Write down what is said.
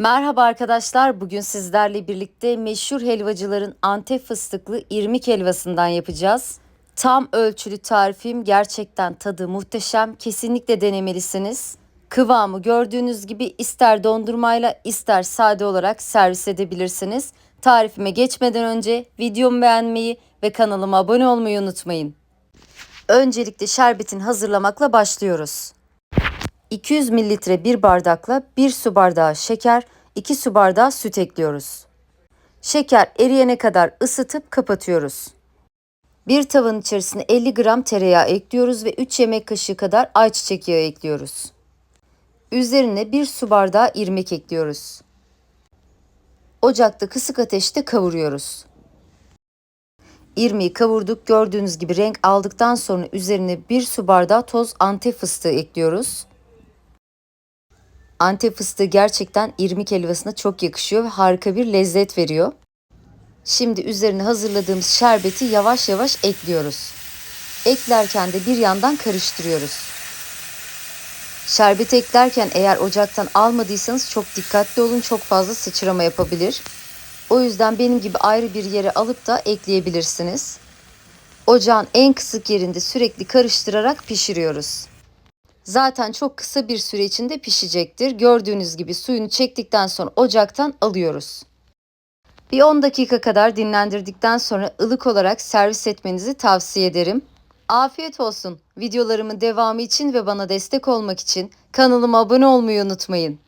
Merhaba arkadaşlar. Bugün sizlerle birlikte meşhur helvacıların Antep fıstıklı irmik helvasından yapacağız. Tam ölçülü tarifim gerçekten tadı muhteşem. Kesinlikle denemelisiniz. Kıvamı gördüğünüz gibi ister dondurmayla ister sade olarak servis edebilirsiniz. Tarifime geçmeden önce videomu beğenmeyi ve kanalıma abone olmayı unutmayın. Öncelikle şerbetini hazırlamakla başlıyoruz. 200 mililitre bir bardakla 1 su bardağı şeker, 2 su bardağı süt ekliyoruz. Şeker eriyene kadar ısıtıp kapatıyoruz. Bir tavanın içerisine 50 gram tereyağı ekliyoruz ve 3 yemek kaşığı kadar ayçiçek yağı ekliyoruz. Üzerine 1 su bardağı irmik ekliyoruz. Ocakta kısık ateşte kavuruyoruz. İrmiği kavurduk. Gördüğünüz gibi renk aldıktan sonra üzerine 1 su bardağı toz antep fıstığı ekliyoruz. Antep fıstığı gerçekten irmik helvasına çok yakışıyor ve harika bir lezzet veriyor. Şimdi üzerine hazırladığımız şerbeti yavaş yavaş ekliyoruz. Eklerken de bir yandan karıştırıyoruz. Şerbeti eklerken eğer ocaktan almadıysanız çok dikkatli olun çok fazla sıçrama yapabilir. O yüzden benim gibi ayrı bir yere alıp da ekleyebilirsiniz. Ocağın en kısık yerinde sürekli karıştırarak pişiriyoruz. Zaten çok kısa bir süre içinde pişecektir. Gördüğünüz gibi suyunu çektikten sonra ocaktan alıyoruz. Bir 10 dakika kadar dinlendirdikten sonra ılık olarak servis etmenizi tavsiye ederim. Afiyet olsun. Videolarımın devamı için ve bana destek olmak için kanalıma abone olmayı unutmayın.